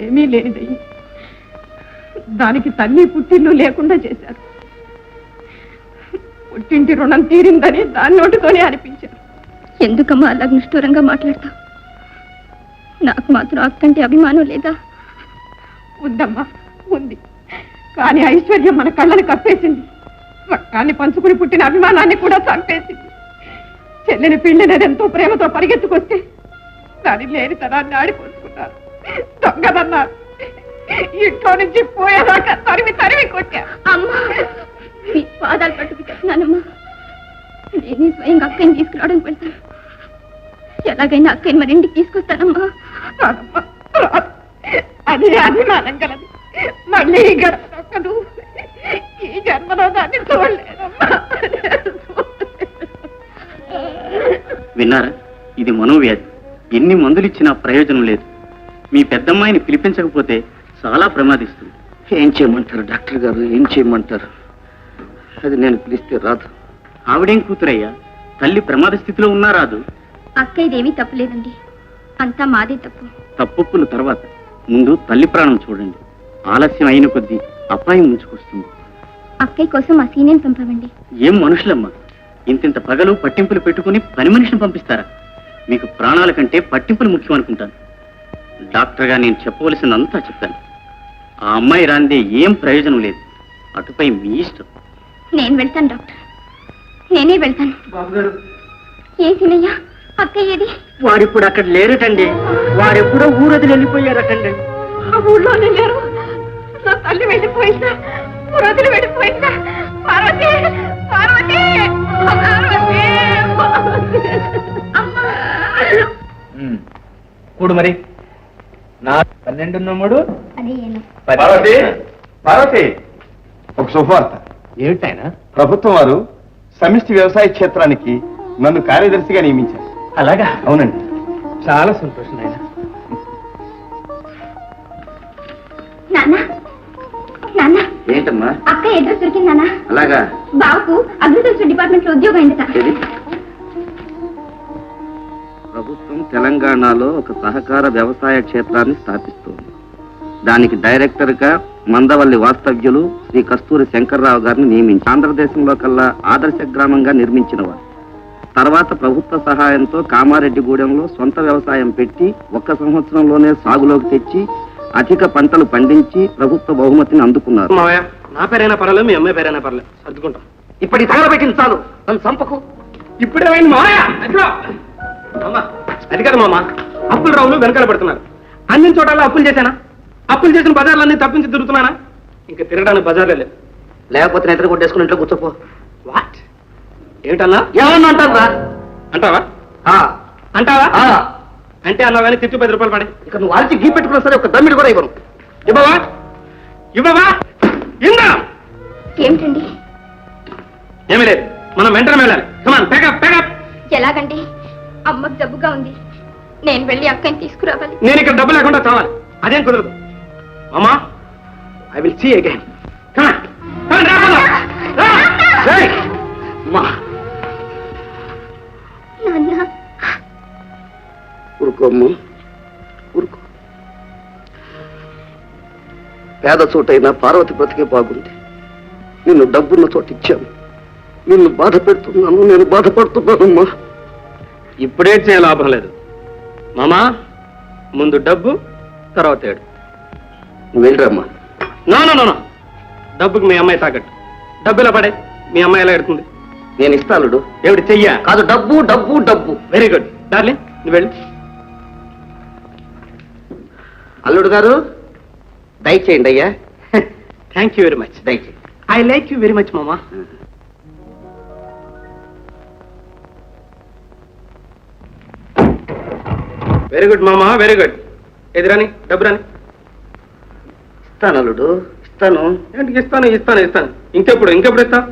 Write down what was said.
ఏమీ లేనిదయ్యి దానికి తల్లి పుట్టిల్లు లేకుండా చేశారు. పుట్టింటి రుణం తీరిందని దాని నోటితోనే అనిపించారు. ఎందుకమ్మా అలా నిష్ఠూరంగా మాట్లాడతావు? నాకు మాత్రం అక్కంటే అభిమానం లేదా? ఉందమ్మా ఉంది. కానీ ఐశ్వర్యం మన కళ్ళని కప్పేసింది. రక్తాన్ని పంచుకుని పుట్టిన అభిమానాన్ని కూడా చంపేసింది. చెల్లిని పిండినది ఎంతో ప్రేమతో పరిగెత్తుకొస్తే దాని లేని తనాన్ని ఆడిపోసుకున్నారు. దొంగదన్నారు ఇంట్లో నుంచి పోయేదాకా తరిమి తరిమి కొట్టా. అమ్మా మీ పాదాలు పట్టుకు చెప్తున్నానమ్మా నేనే స్వయంగా అక్కని తీసుకురావడానికి వెళ్తాను. ఎలాగైనా అక్కని మరి ఇంటికి తీసుకొస్తానమ్మా. అది అభిమానం గలది మళ్ళీ ఈ గడప దొక్కదు ఈ జన్మలో దాన్ని చూడలేదమ్మా. విన్నారా? ఇది మనోవ్యాధి. ఎన్ని మందులు ఇచ్చినా ప్రయోజనం లేదు. మీ పెద్దమ్మాయిని పిలిపించకపోతే చాలా ప్రమాదిస్తుంది. ఏం చేయమంటారు డాక్టర్ గారు? ఏం చేయమంటారు? అది నేను పిలిస్తే రాదు. ఆవిడేం కూతురయ్యా? తల్లి ప్రమాద స్థితిలో ఉన్నా రాదు. అక్క ఇదేమీ తప్పులేదండి అంతా మాదే తప్పు. తప్పొప్పుల తర్వాత ముందు తల్లి ప్రాణం చూడండి. ఆలస్యం అయిన కొద్దీ అపాయం ముంచుకొస్తుంది. అక్కయ్య కోసం ఆ సీనియర్ పంపవండి. ఏం మనుషులమ్మా? ఇంతింత పగలు పట్టింపులు పెట్టుకుని పని మనిషిని పంపిస్తారా? మీకు ప్రాణాల కంటే పట్టింపులు ముఖ్యం అనుకుంటాను. డాక్టర్గా నేను చెప్పవలసిందంతా చెప్పాను. ఆ అమ్మాయి రాందే ఏం ప్రయోజనం లేదు. అటుపై మీ ఇష్టం. నేను వెళ్తాను డాక్టర్. నేనే వెళ్తాను. బాబు గారు ఏ సీనయ్య అక్కయ్య ఏది? వాడిప్పుడు అక్కడ లేరటండి. వాడెప్పుడో ఊరదిలి వెళ్ళిపోయారటండి. ఆ ఊళ్ళోనే లేరు. నా తల్లి వెళ్ళిపోయిందా? వదిలి వెళ్ళిపోయిందా? పార్వతి! పార్వతి! పార్వతి! అమ్మా కూడు మరి. నా పన్నెండు మూడు అదే పార్వతి పార్వతి. ఒక శుభవార్త. ఏమిటైనా? ప్రభుత్వం వారు సమిష్టి వ్యవసాయ క్షేత్రానికి నన్ను కార్యదర్శిగా నియమించారు. అలాగా? అవునండి. చాలా సంతోషం నాయన. నాన్న ఏంటమ్మా? అక్క అడ్రస్ దొరికింది అలాగా? బావకు అగ్రికల్చర్ డిపార్ట్మెంట్లో ఉద్యోగం అయిందట. తెలంగాణలో ఒక సహకార వ్యవసాయ క్షేత్రాన్ని స్థాపిస్తోంది. దానికి డైరెక్టర్గా మందవల్లి వాస్తవ్యులు శ్రీ కస్తూరి శంకర్రావు గారిని నియమించి ఆంధ్రదేశంలో కల్లా ఆదర్శ గ్రామంగా నిర్మించిన వారు తర్వాత ప్రభుత్వ సహాయంతో కామారెడ్డిగూడెంలో సొంత వ్యవసాయం పెట్టి ఒక్క సంవత్సరంలోనే సాగులోకి తెచ్చి అధిక పంటలు పండించి ప్రభుత్వ బహుమతిని అందుకున్నారు. నా పేరైనా పర్లేదు మీ అమ్మాయి పేరైనా పర్లేదు సర్దుకుంటాం. ఇప్పటి తగలబెట్టింది చాలు. నన్ను చంపకు. ఇప్పుడే అమ్మా. అది కదా మామ. అప్పులు రావులు వెనకాల పడుతున్నారు. అన్ని చోట్ల అప్పులు చేశానా? అప్పులు చేసిన బజార్లన్నీ తప్పించి తిరుగుతున్నానా? ఇంకా తిరగడానికి బజార్లే లేదు లేకపోతే నిద్ర కొట్టేసుకుని ఇంట్లో కూర్చోపో. వాట్ ఏమిటన్నా? ఏమన్నా అంటారా? అంటావా? అంటావా? అంటే అన్నా కానీ తిట్టు పది రూపాయలు పడే. ఇక నువ్వు అరిచి గీ పెట్టుకున్నా సరే ఒక దమ్మిడి కూడా ఇవ్వను. ఇవ్వవా? ఇవ్వవా? ఇందా! ఏమిటండి? ఏమీ లేదు. మనం వెంటనే వెళ్ళాలి. కమాన్ పేకప్ పేకప్ ఎలాగండి? అమ్మకు జబ్బుగా ఉంది. నేను వెళ్ళి అక్కని తీసుకురావాలి. నేను ఇక్కడ డబ్బు లేకుండా చావాలి. అదేం కుదరదు. అమ్మా ఐ విల్ సీ అగైన్ అమ్మా! నాన్న. ఊరుకో అమ్మ. ఊరుకో. పేద చోటైనా పార్వతి బ్రతికే బాగుంది. నిన్ను డబ్బున్న చోట ఇచ్చాను నిన్ను బాధ పెడుతున్నాను నేను బాధపడుతున్నానమ్మా. ఇప్పుడే చేయ లాభం లేదు. మామా ముందు డబ్బు తర్వాత ఏడు. నువ్వు వెళ్ళరమ్మా. నో నో డబ్బుకి మీ అమ్మాయి తాకట్టు. డబ్బు ఇలా పడే? మీ అమ్మాయి ఎలా ఎడుతుంది? నేను ఇస్తానుడు ఏమిటి చెయ్యా? కాదు డబ్బు డబ్బు డబ్బు. వెరీ గుడ్ డార్లింగ్ నువ్వు వెళ్ళు. అల్లుడు గారు దయచేయండి అయ్యా. థ్యాంక్ యూ వెరీ మచ్ దయచేయండి. I like you very much మామా. వెరీ గుడ్ మామా వెరీ గుడ్ ఏది రాని? డబ్బు రాని? ఇస్తాను అల్లుడు ఇస్తాను. ఏంటి ఇస్తాను ఇస్తాను ఇస్తాను. ఇంకెప్పుడు ఇంకెప్పుడు ఇస్తావు?